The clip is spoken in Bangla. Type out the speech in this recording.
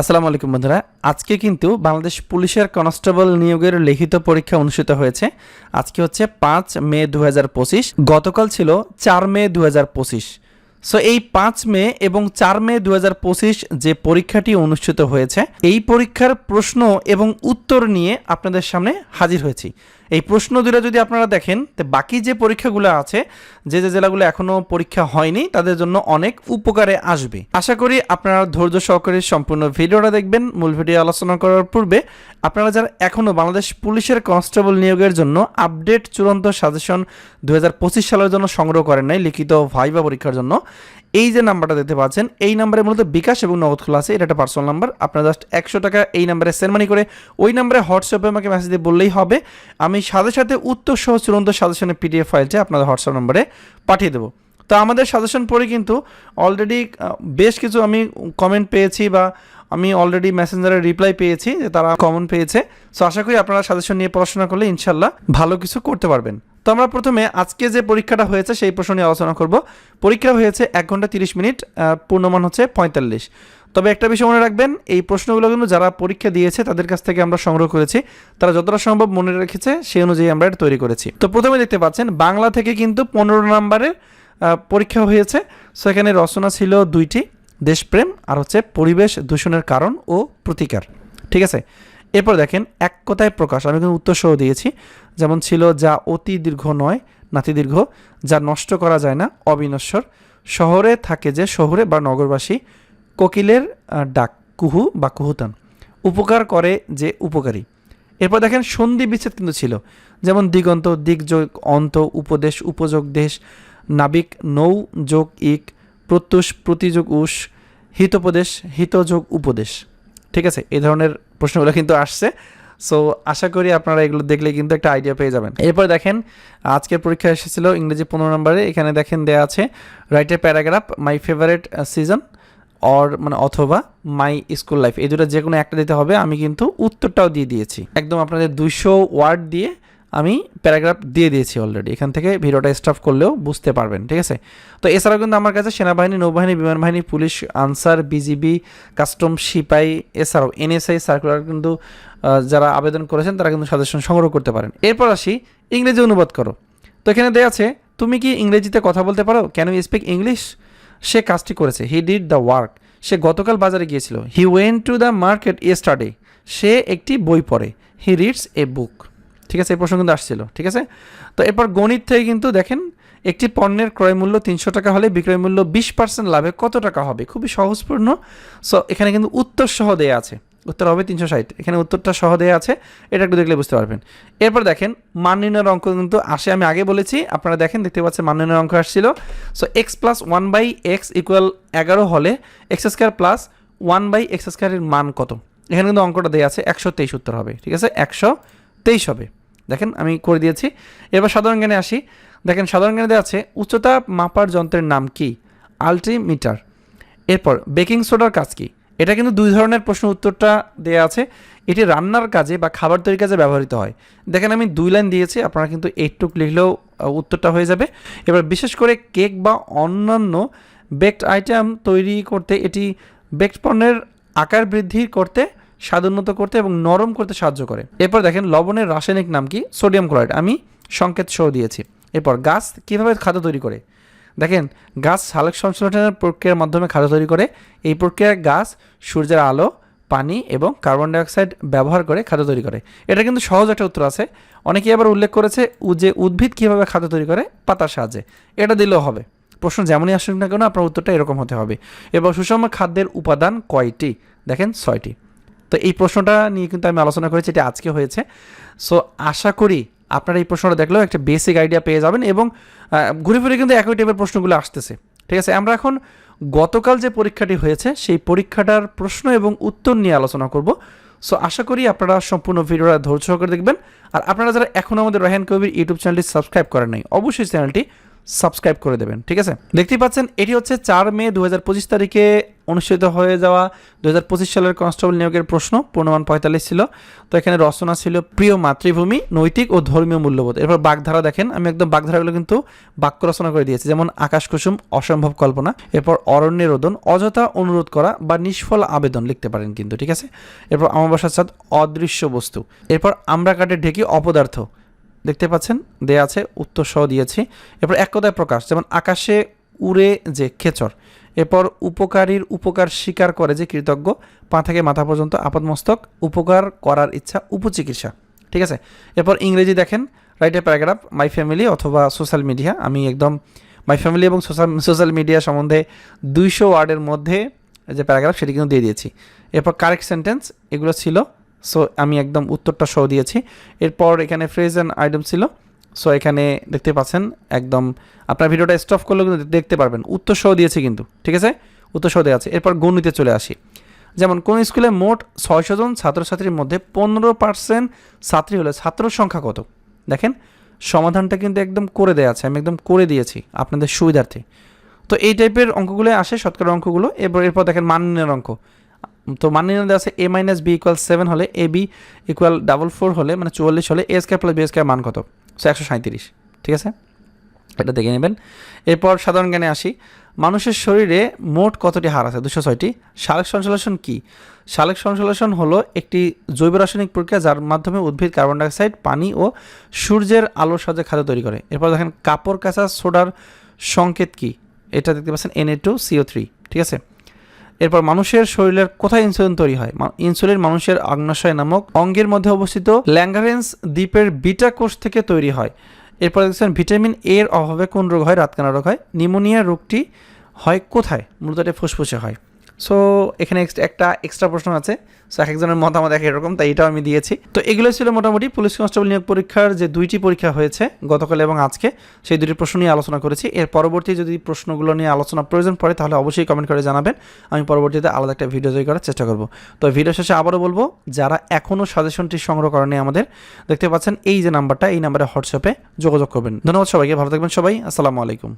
আসসালামু আলাইকুম বন্ধুরা। আজকে কিন্তু বাংলাদেশ পুলিশের কনস্টেবল নিয়োগের লিখিত পরীক্ষা অনুষ্ঠিত হয়েছে। আজকে হচ্ছে পাঁচ মে দু হাজার পঁচিশ। গতকাল ছিল চার মে দু হাজার পঁচিশ। সো এই পাঁচ মে এবং চার মে দু হাজার পঁচিশ যে পরীক্ষাটি অনুষ্ঠিত হয়েছে, এই পরীক্ষার প্রশ্ন এবং উত্তর নিয়ে আপনাদের সামনে হাজির হয়েছি। এই প্রশ্ন দুটো যদি আপনারা দেখেন, তো বাকি যে পরীক্ষাগুলো আছে, যে যে জেলাগুলো এখনও পরীক্ষা হয়নি, তাদের জন্য অনেক উপকারে আসবে। আশা করি আপনারা ধৈর্য সহকারে সম্পূর্ণ ভিডিওটা দেখবেন। মূল ভিডিও আলোচনা করার পূর্বে আপনারা যারা এখনও বাংলাদেশ পুলিশের কনস্টেবল নিয়োগের জন্য আপডেট চূড়ান্ত সাজেশন দুই হাজার পঁচিশ সালের জন্য সংগ্রহ করেন নাই, লিখিত ভাইবা পরীক্ষার জন্য এই যে নাম্বারটা দেখতে পাচ্ছেন, এই নাম্বারে মূলত বিকাশ এবং নগদ খোলা আছে, এটা একটা পার্সোনাল নাম্বার আপনার জাস্ট একশো টাকা এই নাম্বারে সেন্ড মানি করে ওই নাম্বারে হোয়াটসঅ্যাপে আমাকে মেসেজ দিয়ে বললেই হবে। আমি সাথে সাথে উত্তর সহ চূড়ান্ত সাজেশনের পিডিএফ ফাইলটা আপনাদের হোয়াটসঅ্যাপ নাম্বারে পাঠিয়ে দেবো। তো আমাদের সাজেশন পরে কিন্তু অলরেডি বেশ কিছু আমি কমেন্ট পেয়েছি বা আমি অলরেডি মেসেঞ্জারে রিপ্লাই পেয়েছি যে তারা কমন পেয়েছে। সো আশা করি আপনারা সাজেশন নিয়ে পড়াশোনা করলে ইনশাল্লাহ ভালো কিছু করতে পারবেন। তো আমরা প্রথমে আজকে যে পরীক্ষাটা হয়েছে সেই প্রশ্ন নিয়ে আলোচনা করব। পরীক্ষা হয়েছে এক ঘণ্টা তিরিশ মিনিট পূর্ণমান হচ্ছে পঁয়তাল্লিশ। তবে একটা বিষয় মনে রাখবেন, এই প্রশ্নগুলো কিন্তু যারা পরীক্ষা দিয়েছে তাদের কাছ থেকে আমরা সংগ্রহ করেছি। তারা যতটা সম্ভব মনে রেখেছে সেই অনুযায়ী আমরা এটা তৈরি করেছি। তো প্রথমে দেখতে পাচ্ছেন, বাংলা থেকে কিন্তু পনেরো নম্বরের পরীক্ষা হয়েছে। সো এখানে রচনা ছিল দুইটি। দেশপ্রেম আর হচ্ছে পরিবেশ দূষণের কারণ ও প্রতিকার। ঠিক আছে? এরপর দেখেন, এক কথায় প্রকাশ। আমি কিন্তু উত্তর সহ দিয়েছি। যেমন ছিল, যা অতি দীর্ঘ নয়, নাতি দীর্ঘ, যা নষ্ট করা যায় না, অবিনশ্বর। শহরে থাকে যে শহরে বা নগরবাসী, কোকিলের ডাক, কুহু বা কুহুতান। উপকার করে যে উপকারী। এরপর দেখেন, সন্ধি বিচ্ছেদ কিন্তু ছিল। যেমন, দিগন্ত দিকযোগ অন্ত, উপদেশ, উপযোগ, দেশ, নাবিক, নৌ, যোগ, ইক, প্রত্যুষ, প্রতিযোগ, উষ হিতোপদেশ, হিতযোগ উপদেশ। ঠিক আছে? এই ধরনের প্রশ্নগুলো কিন্তু আসছে। সো আশা করি আপনারা এগুলো দেখলে কিন্তু একটা আইডিয়া পেয়ে যাবেন। এরপর দেখেন, আজকের পরীক্ষা এসেছিল ইংরেজি পনেরো নম্বরে। এখানে দেখেন দেয়া আছে রাইটের paragraph my favourite season or মানে অথবা মাই স্কুল লাইফ এই দুটো যে কোনো একটা দিতে হবে। আমি কিন্তু উত্তরটাও দিয়ে দিয়েছি। একদম আপনাদের দুইশো ওয়ার্ড দিয়ে আমি প্যারাগ্রাফ দিয়ে দিয়েছি অলরেডি এখান থেকে ভিডিওটা স্টাফ করলেও বুঝতে পারবেন, ঠিক আছে? তো এছাড়াও কিন্তু আমার কাছে সেনাবাহিনী, নৌবাহিনী বিমান বাহিনী পুলিশ, আনসার, বিজিবি, কাস্টম, সিপাই, এছাড়াও এনএসআই সার্কুলার কিন্তু যারা আবেদন করেছেন তারা কিন্তু সাজেশন সংগ্রহ করতে পারেন। এরপর আসি, ইংরেজি অনুবাদ করো। তো এখানে দেওয়া আছে, তুমি কি ইংরেজিতে কথা বলতে পারো? ক্যান ইউ স্পিক ইংলিশ সে কাজটি করেছে। হি ডিড দ্য ওয়ার্ক সে গতকাল বাজারে গিয়েছিল। He went to the market yesterday সে একটি বই পড়ে। হি রিডস এ বুক ঠিক আছে, এই প্রশ্ন কিন্তু আসছিল, ঠিক আছে? তো এরপর গণিত থেকে কিন্তু দেখেন, একটি পণ্যের ক্রয় মূল্য তিনশো টাকা হলে বিক্রয় মূল্য বিশ পার্সেন্ট লাভে কত টাকা হবে? খুবই সহজপূর্ণ। সো এখানে কিন্তু উত্তর সহ দেয়া আছে। উত্তর হবে তিনশো ষাট। এখানে উত্তরটা সহ দেয়া আছে, এটা একটু দেখলে বুঝতে পারবেন। এরপর দেখেন, মান নির্ণয়ের অঙ্ক কিন্তু আসে, আমি আগে বলেছি, আপনারা দেখেন, দেখতে পাচ্ছেন মান নির্ণয়ের অঙ্ক আসছিল। So X plus one by X equal এগারো হলে X square plus one by X স্কোয়ারের মান কত? এখানে কিন্তু অঙ্কটা দেওয়া আছে, একশো তেইশ উত্তর হবে, ঠিক আছে? একশো তেইশ হবে। দেখেন আমি করে দিয়েছি। এবার সাধারণ জ্ঞানে আসি। দেখেন সাধারণ জ্ঞানে দেওয়া আছে, উচ্চতা মাপার যন্ত্রের নাম কি? আলটিমিটার। এরপর, বেকিং সোডার কাজ কি? এটা কিন্তু দুই ধরনের প্রশ্ন উত্তরটা দেয়া আছে। এটি রান্নার কাজে বা খাবার তৈরির কাজে ব্যবহৃত হয়। দেখেন আমি দুই লাইন দিয়েছি, আপনারা কিন্তু এইটুক লিখলেও উত্তরটা হয়ে যাবে। এবার বিশেষ করে কেক বা অন্যান্য বেকড আইটেম তৈরি করতে, এটি বেকড পণ্যের আকার বৃদ্ধি করতে স্বাদ উন্নত করতে এবং নরম করতে সাহায্য করে। এরপর দেখেন লবণের রাসায়নিক নাম কি? Sodium chloride. আমি সংকেত সহ দিয়েছি। এরপর গাছ কীভাবে খাদ্য তৈরি করে? দেখেন, গাছ সালোক সংশ্লেষণের প্রক্রিয়ার মাধ্যমে খাদ্য তৈরি করে। এই প্রক্রিয়ায় গাছ সূর্যের আলো, পানি এবং কার্বন ডাইঅক্সাইড ব্যবহার করে খাদ্য তৈরি করে। এটা কিন্তু সহজ একটা উত্তর আছে। অনেকেই আবার উল্লেখ করেছে যে উদ্ভিদ কীভাবে খাদ্য তৈরি করে? পাতার সাহায্যে। এটা দিলেও হবে। প্রশ্ন যেমনই আসুক না কেন, আপনার উত্তরটা এরকম হতে হবে। এবং সুষম খাদ্যের উপাদান কয়টি? দেখেন ছয়টি। তো এই প্রশ্নটা নিয়ে কিন্তু আমি আলোচনা করেছি, এটা আজকে হয়েছে। সো আশা করি আপনারা এই প্রশ্নটা দেখলেও একটা বেসিক আইডিয়া পেয়ে যাবেন এবং ঘুরে ফিরে কিন্তু একই টাইপের প্রশ্নগুলো আসতেছে। ঠিক আছে, আমরা এখন গতকাল যে পরীক্ষাটি হয়েছে, সেই পরীক্ষাটার প্রশ্ন এবং উত্তর নিয়ে আলোচনা করব। সো আশা করি আপনারা সম্পূর্ণ ভিডিওটা ধৈর্য সহকারে দেখবেন। আর আপনারা যারা এখন আমাদের রায়হান কবির ইউটিউব চ্যানেলটি সাবস্ক্রাইব করেন নাই, অবশ্যই চ্যানেলটি সাবস্ক্রাইব করে দেবেন। ঠিক আছে, দেখতেই পাচ্ছেন, এটি হচ্ছে চার মে দু হাজার পঁচিশ তারিখে অনুষ্ঠিত হয়ে যাওয়া দু হাজার পঁচিশ সালের কনস্টেবল নিয়োগের প্রশ্ন পূর্ণমান পঁয়তাল্লিশ ছিল। তো এখানে রচনা ছিল প্রিয় মাতৃভূমি, নৈতিক ও ধর্মীয় মূল্যবোধ। এরপর বাগধারা দেখেন, আমি একদম বাগধারাগুলো কিন্তু বাক্য রচনা করে দিয়েছি, যেমন আকাশ কুসুম, অসম্ভব কল্পনা। এরপর অরণ্যের রোদন, অযথা অনুরোধ করা বা নিষ্ফল আবেদন লিখতে পারেন কিন্তু, ঠিক আছে? এরপর আমাবাসার চাঁদ অদৃশ্য বস্তু। এরপর আমরা কাঠের ঢেকি, অপদার্থ। দেখতে পাচ্ছেন, দেয়া আছে, উত্তর সহ দিয়েছি। এরপর এক কথায় প্রকাশ, যেমন আকাশে উড়ে যে খেচর, এরপর উপকারীর উপকার স্বীকার করে যে কৃতজ্ঞ, পা থেকে মাথা পর্যন্ত আপাতমস্তক উপকার করার ইচ্ছা উপচিকিৎসা, ঠিক আছে? এরপর ইংরেজি দেখেন write a paragraph my family অথবা সোশ্যাল মিডিয়া আমি একদম মাই ফ্যামিলি এবং সোশ্যাল সোশ্যাল মিডিয়া সম্বন্ধে দুইশো ওয়ার্ডের মধ্যে যে প্যারাগ্রাফ সেটি কিন্তু দিয়ে দিয়েছি। এরপর কারেক্ট সেন্টেন্স এগুলো ছিল সো আমি একদম উত্তরটা সহ দিয়েছি। এরপর এখানে ফ্রেজ অ্যান্ড আইটেম ছিল সো এখানে দেখতে পাচ্ছেন একদম, আপনার ভিডিওটা স্টপ করলেও কিন্তু দেখতে পারবেন। উত্তর সহ দিয়েছি কিন্তু, ঠিক আছে? উত্তর সহ দেওয়া আছে। এরপর গণিতে চলে আসি। যেমন, কোন স্কুলে মোট ছয়শো জন ছাত্রছাত্রীর মধ্যে পনেরো পার্সেন্ট ছাত্রী হলে ছাত্র সংখ্যা কত? দেখেন, সমাধানটা কিন্তু একদম করে দেওয়া আছে, আমি একদম করে দিয়েছি আপনাদের সুবিধার্থে। তো এই টাইপের অঙ্কগুলো আসে, শতকরা অঙ্কগুলো। এরপর এরপর দেখেন মান নির্ণয়ের অঙ্ক। তো মান নির্ণয় দেওয়া আছে A minus B equal seven হলে A B equal double four হলে মানে চুয়াল্লিশ হলে A square plus B square মান কত? সো একশো সাঁত্রিশ ঠিক আছে? এটা দেখে নেবেন। এরপর সাধারণ জ্ঞানে আসি। মানুষের শরীরে মোট কতটি হাড় আছে? দুশো ছয়টি। সালেক সংশ্লেষণ কী? সালেক সংশ্লেষণ হলো একটি জৈব রাসায়নিক প্রক্রিয়া যার মাধ্যমে উদ্ভিদ কার্বন ডাইঅক্সাইড, পানি ও সূর্যের আলোর সাহায্যে খাদ্য তৈরি করে। এরপর দেখেন, কাপড় কাঁচা সোডার সংকেত কী? এটা দেখতে পাচ্ছেন N A two CO three ঠিক আছে? এরপর মানুষের শরীরের কোথায় ইনসুলিন তৈরি হয়? ইনসুলিন মানুষের আগ্নাশয় নামক অঙ্গের মধ্যে অবস্থিত ল্যাঙ্গারেন্স দ্বীপের বিটা কোষ থেকে তৈরি হয়। এরপর দেখছেন, ভিটামিন এ এর অভাবে কোন রোগ হয়? রাতকানা রোগ হয়। নিমোনিয়া রোগটি হয় কোথায়? মূলত এটা ফুসফুসে হয়। সো এখানে একটা এক্সট্রা প্রশ্ন আছে। সো এক একজনের মতামত এক এরকম তাই এটাও আমি দিয়েছি। তো এগুলো ছিল মোটামুটি পুলিশ কনস্টেবল নিয়োগ পরীক্ষার যে দুইটি পরীক্ষা হয়েছে, গতকাল এবং আজকে, সেই দুটি প্রশ্ন নিয়ে আলোচনা করেছি। এর পরবর্তী যদি প্রশ্নগুলো নিয়ে আলোচনা প্রয়োজন পড়ে, তাহলে অবশ্যই কমেন্ট করে জানাবেন। আমি পরবর্তীতে আলাদা একটা ভিডিও তৈরি করার চেষ্টা করব। তো ভিডিও শেষে আবারও বলব, যারা এখনও সাজেশনটি সংগ্রহ করেনি আমাদের, দেখতে পাচ্ছেন এই যে নাম্বারটা এই নাম্বারে হোয়াটসঅ্যাপে যোগাযোগ করবেন। ধন্যবাদ সবাইকে, ভালো থাকবেন সবাই। আসসালামু আলাইকুম।